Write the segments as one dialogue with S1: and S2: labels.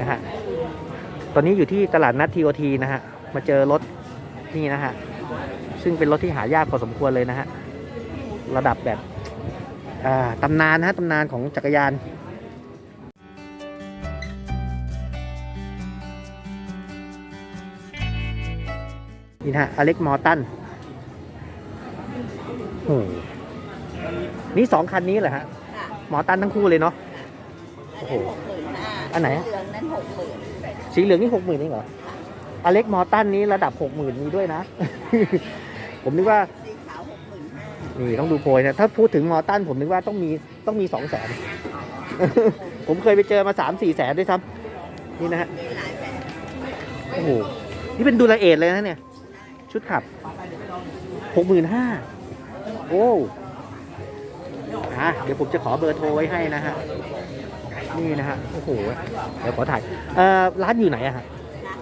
S1: นะฮะ ตอนนี้อยู่ที่ตลาดนัดทีโอทีนะฮะ มาเจอรถนี่นะฮะ ซึ่งเป็นรถที่หายากพอสมควรเลยนะฮะ ระดับแบบอ่าตำนานนะฮะตำนานของจักรยานนี่นะฮะอเล็กมอร์ตันโอ้โหนี่สองคันนี้เหรอฮะ
S2: ค่ะ
S1: มอร์ตันทั้งคู่เลยเนาะ
S2: อัน
S1: โอ้
S2: นั้น
S1: โห
S2: หกหมื่นห้า
S1: อันไหนอะ
S2: เหลือง นั้นหกหมื่น
S1: สีเหลืองนี่หกหมื่นเองเหรออเล็กมอร์ตันนี้ระดับหกหมื่นมีด้วยนะ ผมนึกว่า
S2: สีขาวหกหมื่นห้า
S1: นี่ต้องดูโพยนะถ้าพูดถึงมอร์ตันผมนึกว่าต้องมีต้องมีสองแสนผมเคยไปเจอมาสามสี่แสนด้วยซ้ำนี่นะฮะ
S2: มีหลายแบบ
S1: โอ้โหนี่เป็นดูลาเอทเลยนะเนี่ย ชุดขับหกหมื่นห้าโอ้อะเดี๋ยวผมจะขอเบอร์โทรไว้ให้นะฮะ นี่นะฮะโอ้โหเดี๋ยวขอถ่ายเอ่อร้านอยู่ไหนอะฮะ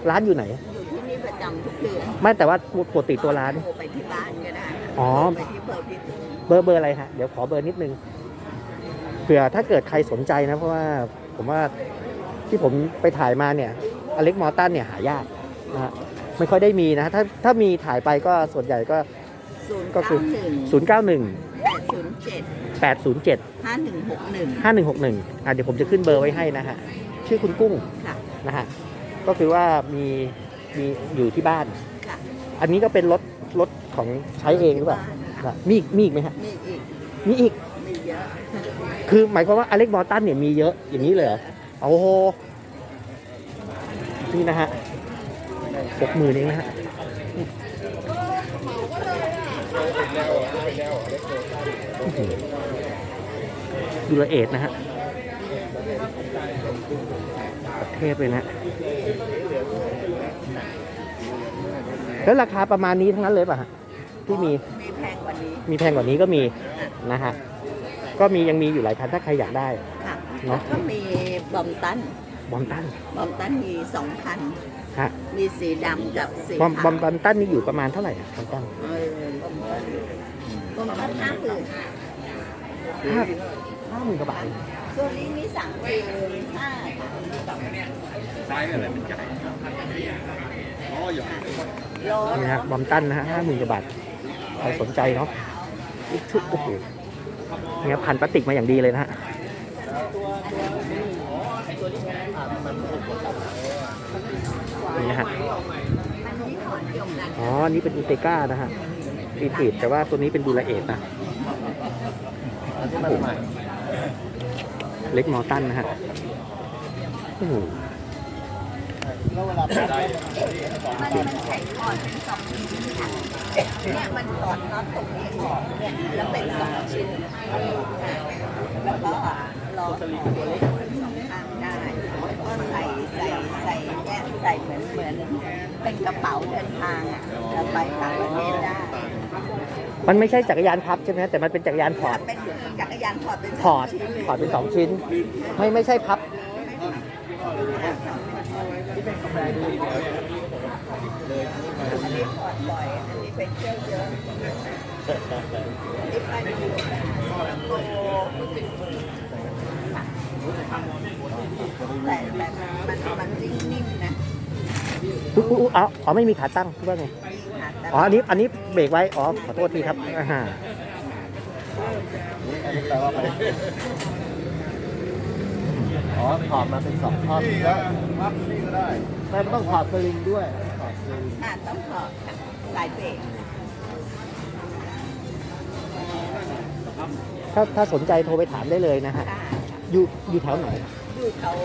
S1: ร้านอยู่ไหน
S2: อยู่ที่นี่ประจำทุกเดือน
S1: ไม่แต่ว่าปกติตัวร้าน
S2: โทรไปที่บ้านก็ได้
S1: อ๋อ
S2: โทรไปที่เบอร์พี่ตุ้ม
S1: เบอร์เบอร์อะไรฮะเดี๋ยวขอเบอร์นิดนึงเผื่อถ้าเกิดใครสนใจนะ เพราะว่าผมว่าที่ผมไปถ่ายมาเนี่ยอเล็กมอร์ตันเนี่ยหายากนะฮะไม่ค่อยได้มีนะถ้าถ้ามีถ่ายไปก็ส่วนใหญ่ก็
S2: ศูนย์
S1: ก็คื
S2: เก้า
S1: อ
S2: หนึ่ง
S1: 091
S2: แปด ศูนย์เจ็ด
S1: 807
S2: ห้าหนึ่งหกหนึ่ง
S1: 5161อะเดี๋ยวผมจะขึ้นเบอร์ไว้ให้นะฮะ ชื่อคุณกุ้ง
S2: ค่ะ
S1: นะฮะ ก็คือว่ามีมีอยู่ที่บ้าน
S2: ค่ะ
S1: อันนี้ก็เป็นรถรถของใช้เองหรือเปล่า
S2: ที่บ้น
S1: อะมีอีกมีอีกไหมฮะ
S2: มีอีก
S1: มีอีก
S2: มีเยอะ
S1: คือหมายความว่าอเล็กมอร์ตันเนี่ยมีเยอะอย่างนี้เลยเหรอ โอ้โห นี่นะฮะหกหมื่นเองนะฮะอื้อหือ ดูละเอียดนะฮะเทพเลยนะ แล้วราคาประมาณนี้ทั้งนั้นเลยป่ะฮะ ที่มี
S2: มีแพงกว่านี้
S1: มีแพงกว่านี้ก็มีนะฮะ ก็มียังมีอยู่หลายคันถ้าใครอยากได้
S2: ค่ะ
S1: เนอะ
S2: ก็มีบอมตัน
S1: บอมตัน
S2: บอมตันมีสองคัน
S1: ฮะ
S2: มีสีดำกับสี
S1: บอม
S2: ขาว
S1: บอมบอมตันนี่อยู่ประมาณเท่าไหร่อะบอมตัน
S2: เออบอมตันบอมตันห้าหมื่น
S1: ห้าห้าหมื่นกว่าบาท
S2: ตัวนี้มีสั่งหมื่นห้าร้อย
S1: นี่ฮะบอมตันนะฮะห้าหมื่นกว่าบาทใครสนใจเนาะอีกชุดโอ้โหเนี่ยพันพลาสติกมาอย่างดีเลยนะฮะนี่นะฮะ
S2: อันนี้ขอนเดียวกัน
S1: อ๋ออันนี้เป็นอุเตก้านะฮะปีติดแต่ว่าตัวนี้เป็นดูลาเอทนะ โอ้โหเล็กมอตันนะฮะโอ้โห
S3: แล้วเวลาใส่
S2: มันมันใช้ขอนเป็นสองชิ้นค่ะเนี่ยมันถอดน็อตตรงนี้ออกเนี่ยแล้วเป็นสองชิ้นแล้วก็รอตัวเล็กสองข้างได้แล้วก็ใส่ใส่ใส่เนี่ยใส่เหมือนเหมือนเป็นกระเป๋าเดินทางอะแล้วไปต่างประเทศได้
S1: มันไม่ใช่จักรยานพับใช่ไหมแต่มันเป็นจักรยานพอร์ต
S2: เป็นจักรยานถอดเป็น
S1: ถอดถอดเป็นสองชิ้น ไม่ไม่ใช่พับ
S2: อันนี้ถอดบ่อยอันนี้เป็นเชือกเยอะนี่ไปอยู่แต่แต่มันมันนิ่มๆนะ
S1: อุ๊ยอุ๊ยอุ๊ยอ๋ออ๋อไม่มีขาตั้งคิดว่าไง
S2: ค่ะแต่
S1: อ๋ออันนี้อันนี้เบรกไว้ อ๋อ ขอโทษทีครับอ่าฮะ
S3: อ๋อถอดมาเป็นสองท่อนแล้วพับนี่ก็ได้แต่มันต้องถอดสลิงด้วยถอดสลิง
S2: ค่ะต้องถอดค่ะสายเบรก
S1: ถ้าถ้าสนใจโทรไปถามได้เลยนะฮะ
S2: ค่ะ
S1: อยู่อยู่แถวไหน
S2: อยู่แถว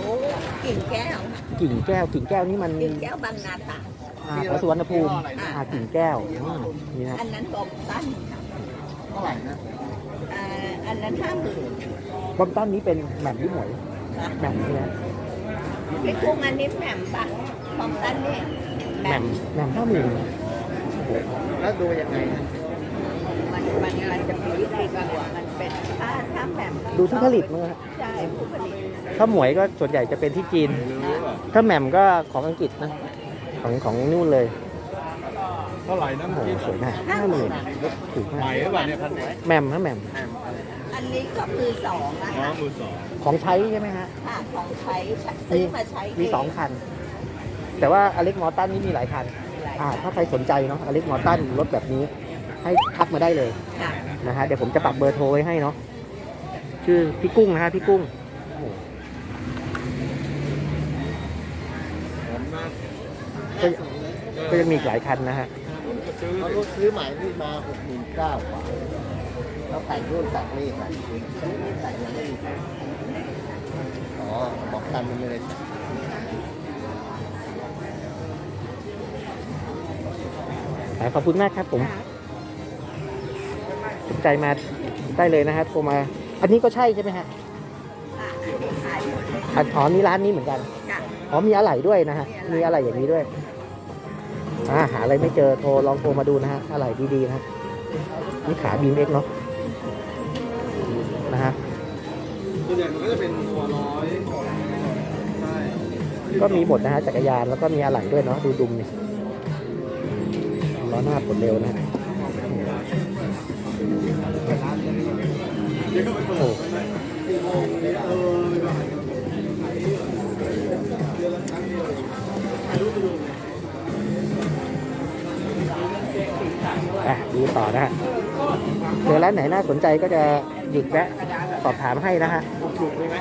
S2: กิ่งแก้ว
S1: กิ่งแก้วกิ่งแก้วนี่มัน
S2: กิ่งแก้วบางนาตราด
S1: อ่าแถวสุวรรณภูมิอ่ากิ่งแก้วอืมนี่นะ
S2: อันนั้นบอมตันค่ะ
S3: เท่าไหร่นะ
S2: อ่าอันนั้นห้าหมื่น
S1: บอมตันนี้เป็นแหม่มที่หมวย
S2: ค่ะ
S1: แหม่มนี่นะ
S2: ไอ้กุ้งอันนี้แหม่มปะบอมตันนี่
S1: แหม่มแหม่มห้าหมื่น
S3: แล้วดูยังไงนะ
S2: มันมันมันจะมีวิธีการว่ามันเป็นถ้าถ้าแหม่ม
S1: ดูที่ผลิตมั้งฮะ
S2: ใช่ผู้ผลิต
S1: ถ้าหมวยก็ส่วนใหญ่จะเป็นที่จีน ถ้าแหม่มก็ของอังกฤษนะ ของของนู่นเลย
S3: เท่าไหร่นะ
S1: โอ้โหสวยมากห้าหมื่นถูก
S3: ให
S1: มา
S3: ม่
S1: ก
S3: หรือเปล่าเนี่ยพันไหน
S1: แหม่มฮะแหม่ม
S2: อันนี้ก็มือสองนะ
S3: อ๋อ
S2: คะ
S3: มือสอง
S1: ของใช้ใช่ไหมฮะ
S2: ค่ะของใช้ซื้อมาใช้
S1: มีสองคัน แต่ว่าอเล็กมอตันนี่มีหลายคันอ่า ถ้าใครสนใจเนาะอเล็กมอตันรถแบบนี้ ให้ทักมาได้เลย
S2: ค่ะ
S1: นะฮะเดี๋ยวผมจะปักเบอร์โทรไว้ให้เนาะชื่อพี่กุ้งนะฮะพี่กุ้งโอ้โห
S3: ผมมา
S1: ก็ก็ยังมีอีกหลายคันนะฮะ
S3: ซื้อรถซื้อใหม่นี่มาหกหมื่นเก้ากว่าแล้วแต่งรุ่นแต่งนี่แต่งแต่งยังไม่มีอ๋อบอกกันมันไม่ได้แต่ง
S1: อ่าขอบคุณมากครับผมสน ใจมาได้เลยนะฮะโทรมา อันนี้ก็ใช่ใช่ไหมฮะ
S2: ค่ะอันนี้ขายหมดเลย
S1: อันอ๋อนี่ร้านนี้เหมือนกัน
S2: ค่ะ
S1: อ๋อมีอะไหล่ด้วยนะฮะมีอะไหล่อย่างนี้ด้วยอ่าหาอะไรไม่เจอโทรลองโทรมาดูนะฮะอะไหล่ดีๆนะฮะนี่ขาบีมเอ็กเนาะนะฮะ
S3: ส่วนใหญ่มันก็จะเป็นตัวร้อยใช่
S1: ก็มีหมดนะฮะจักรยานแล้วก็มีอะไหล่ด้วยเนาะดูดุมนี่ล้อหน้าปลดเร็วนะฮะ โอ้อะดูต่อนะฮะเจอร้านไหนน่าสนใจก็จะหยุดแวะสอบถามให้นะฮะ
S3: ถูกไหม